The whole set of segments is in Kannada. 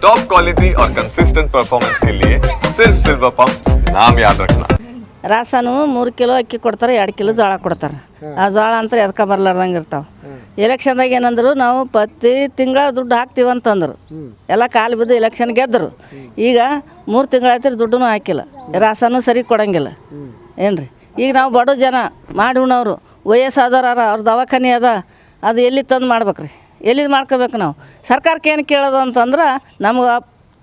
टॉप क्वालिटी और कंसिस्टेंट परफॉर्मेंस के लिए सिर्फ सिल्वर पंप नाम याद रखना ರಾಸನು ಮೂರು ಕಿಲೋ ಅಕ್ಕಿ ಕೊಡ್ತಾರೆ ಎರಡು ಕಿಲೋ ಜೋಳ ಕೊಡ್ತಾರೆ ಆ ಜೋಳ ಅಂತ ಎದ್ಕ ಬರ್ಲಾರ್ದಂಗೆ ಇರ್ತಾವೆ ಎಲೆಕ್ಷನ್ದಾಗ ಏನಂದ್ರು ನಾವು ಪ್ರತಿ ತಿಂಗಳ ದುಡ್ಡು ಹಾಕ್ತೀವಿ ಅಂತಂದ್ರು ಎಲ್ಲ ಕಾಲು ಬಿದ್ದು ಎಲೆಕ್ಷನ್ ಗೆದ್ದರು ಈಗ ಮೂರು ತಿಂಗಳಾಯ್ತು ದುಡ್ಡು ಹಾಕಿಲ್ಲ ರಾಸನು ಸರಿ ಕೊಡಂಗಿಲ್ಲ ಏನ್ರಿ ಈಗ ನಾವು ಬಡ ಜನ ಮಾಡಿ ಉಣ್ಣವ್ರು ವಯಸ್ಸಾದವ್ರು ಅರ ಅವ್ರ ದವಾಖಾನೆ ಅದ ಅದು ಎಲ್ಲಿ ತಂದು ಮಾಡ್ಬೇಕ್ರಿ ಎಲ್ಲಿ ಮಾಡ್ಕೋಬೇಕು ನಾವು? ಸರ್ಕಾರಕ್ಕೆ ಏನು ಕೇಳೋದು ಅಂತಂದ್ರೆ ನಮ್ಗೆ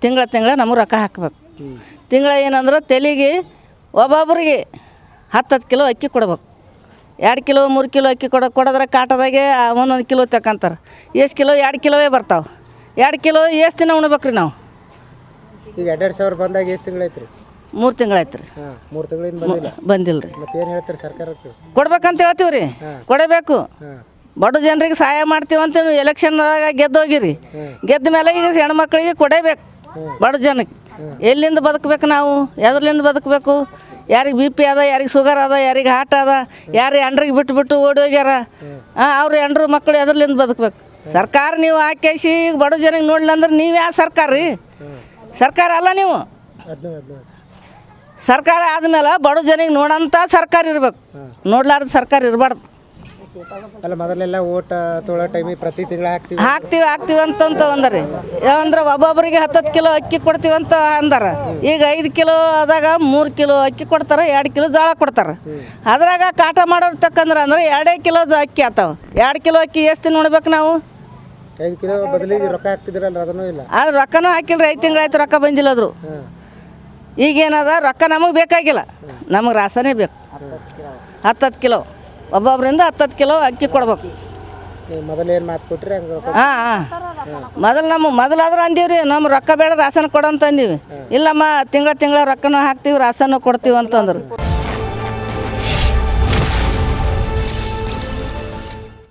ತಿಂಗಳ ತಿಂಗಳ ನಮಗೆ ರೊಕ್ಕ ಹಾಕ್ಬೇಕು. ತಿಂಗಳ ಏನಂದ್ರೆ ತೆಲಿಗೆ ಒಬ್ಬೊಬ್ರಿಗೆ ಹತ್ತು ಹತ್ತು ಕಿಲೋ ಅಕ್ಕಿ ಕೊಡ್ಬೇಕು. ಎರಡು ಕಿಲೋ ಮೂರು ಕಿಲೋ ಅಕ್ಕಿ ಕೊಡ ಕೊಡೋದ್ರೆ ಕಾಟದಾಗೆ ಒಂದೊಂದು ಕಿಲೋ ತಕ್ಕಂತಾರೆ. ಎಷ್ಟು ಕಿಲೋ ಎರಡು ಕಿಲೋವೇ ಬರ್ತಾವೆ. ಎರಡು ಕಿಲೋ ಎಷ್ಟು ದಿನ ಉಣ್ಬೇಕು ರೀ ನಾವು? ಈಗ ಎರಡೆರಡು ಸಾವಿರ ಬಂದಾಗ ಎಷ್ಟು ತಿಂಗಳೈತೆ ರೀ ಮೂರು ತಿಂಗಳಾಯ್ತು ರೀ ಮೂರು ತಿಂಗಳಿಂದ ಬಂದಿಲ್ಲ. ಬಂದಿಲ್ಲ ರೀ ಮತ್ತೆ ಏನು ಹೇಳ್ತಾರೆ ಸರ್ಕಾರಕ್ಕೆ? ಕೊಡ್ಬೇಕಂತ ಹೇಳ್ತೀವಿ ರೀ ಕೊಡಬೇಕು. ಬಡ ಜನರಿಗೆ ಸಹಾಯ ಮಾಡ್ತೀವಂತ ನೀವು ಎಲೆಕ್ಷನ್ದಾಗ ಗೆದ್ದೋಗಿರಿ ಗೆದ್ದ ಮೇಲೆ ಈಗ ಹೆಣ್ಮಕ್ಳಿಗೆ ಕೊಡೇಬೇಕು ಬಡ ಜನಕ್ಕೆ. ಎಲ್ಲಿಂದ ಬದುಕಬೇಕು ನಾವು? ಎದ್ರಲಿಂದ ಬದುಕಬೇಕು? ಯಾರಿಗೆ ಬಿ ಪಿ ಅದ, ಯಾರಿಗೆ ಶುಗರ್ ಅದ, ಯಾರಿಗೆ ಹಾರ್ಟ್ ಅದ, ಯಾರು ಎಂಡ್ರಿಗೆ ಬಿಟ್ಟು ಬಿಟ್ಟು ಓಡಿ ಹೋಗ್ಯಾರ? ಹಾಂ ಅವ್ರು ಎಂಡ್ರು ಮಕ್ಕಳು ಎದ್ರಲಿಂದ ಬದುಕಬೇಕು? ಸರ್ಕಾರ ನೀವು ಹಾಕೇಸಿ ಈಗ ಬಡ ಜನಕ್ಕೆ ನೋಡ್ಲಿಲ್ಲ ಅಂದ್ರೆ ನೀವು ಯಾವ ಸರ್ಕಾರ ರೀ? ಸರ್ಕಾರ ಅಲ್ಲ ನೀವು. ಸರ್ಕಾರ ಆದಮೇಲೆ ಬಡ ಜನಿಗೆ ನೋಡೋಂಥ ಸರ್ಕಾರ ಇರ್ಬೇಕು. ನೋಡ್ಲಾರ್ದ ಸರ್ಕಾರ ಇರಬಾರ್ದು. ಅಲ್ಲ ಮೊದಲೆಲ್ಲ ಓಟ್ ತೋಳ ಟೈಮಿಗೆ ಪ್ರತಿ ತಿಂಗಳ ಹಾಕ್ತೀವಿ. ಹಾಕ್ತೀವಿ ಹಾಕ್ತೀವಿ ಅಂತಂತ ಅಂದಾರೆ. ಯಾವಂದ್ರೆ ಒಬ್ಬೊಬ್ಬರಿಗೆ ಹತ್ತತ್ತು ಕಿಲೋ ಅಕ್ಕಿ ಕೊಡ್ತೀವಿ ಅಂತ ಅಂದಾರ. ಈಗ ಐದು ಕಿಲೋ ಆದಾಗ ಮೂರು ಕಿಲೋ ಅಕ್ಕಿ ಕೊಡ್ತಾರೆ ಎರಡು ಕಿಲೋ ಜೋಳ ಕೊಡ್ತಾರೆ. ಅದ್ರಾಗ ಕಾಟ ಮಾಡೋರು ತಕ್ಕಂದ್ರೆ ಅಂದ್ರೆ ಎರಡೇ ಕಿಲೋ ಅಕ್ಕಿ ಆತಾವ. ಎರಡು ಕಿಲೋ ಅಕ್ಕಿ ಎಷ್ಟು ನೋಡ್ಬೇಕು ನಾವು? ಐದು ಕಿಲೋ ಬದಲಿಗೆ ರೊಕ್ಕ ಹಾಕ್ತಿದ್ರಲ್ಲ ಅದನ್ನೂ ಇಲ್ಲ. ಆದ್ರೆ ರೊಕ್ಕನೂ ಹಾಕಿಲ್ರಿ ಐದು ತಿಂಗಳಾಯ್ತು ರೊಕ್ಕ ಬಂದಿಲ್ಲ ಅದ್ರು ಈಗೇನದ ರೊಕ್ಕ ನಮಗೆ ಬೇಕಾಗಿಲ್ಲ. ನಮಗೆ ರಾಸನೇ ಬೇಕು. ಹತ್ತತ್ತು ಕಿಲೋ. ಒಬ್ಬೊಬ್ಬರಿಂದ ಹತ್ತತ್ತು ಕಿಲೋ ಅಕ್ಕಿ ಕೊಡ್ಬೇಕು. ಮೊದಲೇನು ಮಾತು ಕೊಟ್ರಿ ಹಂಗೆ ಹಾಂ ಹಾಂ. ಮೊದಲು ನಮ್ಮ ಮೊದಲಾದ್ರೆ ಅಂದೀವಿ ನಮ್ಮ ರೊಕ್ಕ ಬೇಡ ರಾಸನ ಕೊಡು ಅಂತ ಅಂದೀವಿ ಇಲ್ಲಮ್ಮ ತಿಂಗಳ ತಿಂಗಳ ರೊಕ್ಕನೂ ಹಾಕ್ತೀವಿ ರಾಸನ್ನು ಕೊಡ್ತೀವಿ ಅಂತಂದ್ರು.